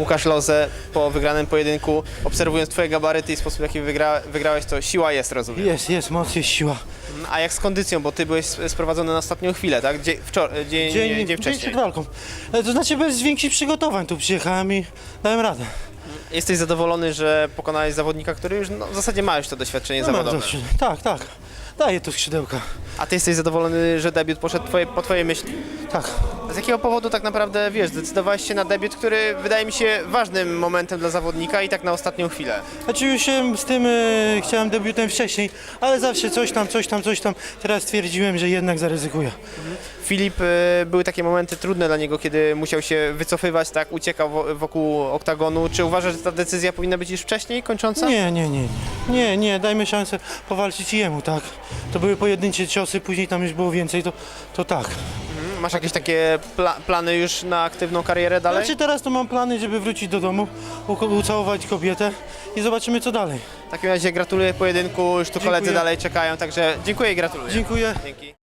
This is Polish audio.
Łukasz Loze po wygranym pojedynku, obserwując twoje gabaryty i sposób w jaki wygra, wygrałeś, to siła jest, rozumiem. Jest, jest, moc, jest siła. A jak z kondycją, bo ty byłeś sprowadzony na ostatnią chwilę, tak? Dzień, wczor- dzień, dzień, dzień dzień wcześniej. przed walką. E, To znaczy bez większych przygotowań tu przyjechałem i dałem radę. Jesteś zadowolony, że pokonałeś zawodnika, który już no, w zasadzie ma już to doświadczenie No, mam zawodowe. dość. Tak, tak. Daję tu skrzydełka. A ty jesteś zadowolony, że debiut poszedł twoje, po twojej myśli? Tak. Z jakiego powodu tak naprawdę, wiesz, zdecydowałeś się na debiut, który wydaje mi się ważnym momentem dla zawodnika i tak na ostatnią chwilę? Znaczy już się z tym e, chciałem debiutem wcześniej, ale zawsze coś tam, coś tam, coś tam. Teraz stwierdziłem, że jednak zaryzykuję. Filip, y, były takie momenty trudne dla niego, kiedy musiał się wycofywać, tak, uciekał wo- wokół oktagonu. Czy uważasz, że ta decyzja powinna być już wcześniej kończąca? Nie, nie, nie, nie. Nie, nie, dajmy szansę powalczyć jemu, tak. To były pojedyncze ciosy, później tam już było więcej, to, to tak. Mhm. Masz jakieś takie pla- plany już na aktywną karierę dalej? Znaczy teraz to mam plany, żeby wrócić do domu, ucałować kobietę i zobaczymy co dalej. W takim razie gratuluję pojedynku, już tu koledzy Dziękuję. dalej czekają, także dziękuję i gratuluję. Dziękuję. Dzięki.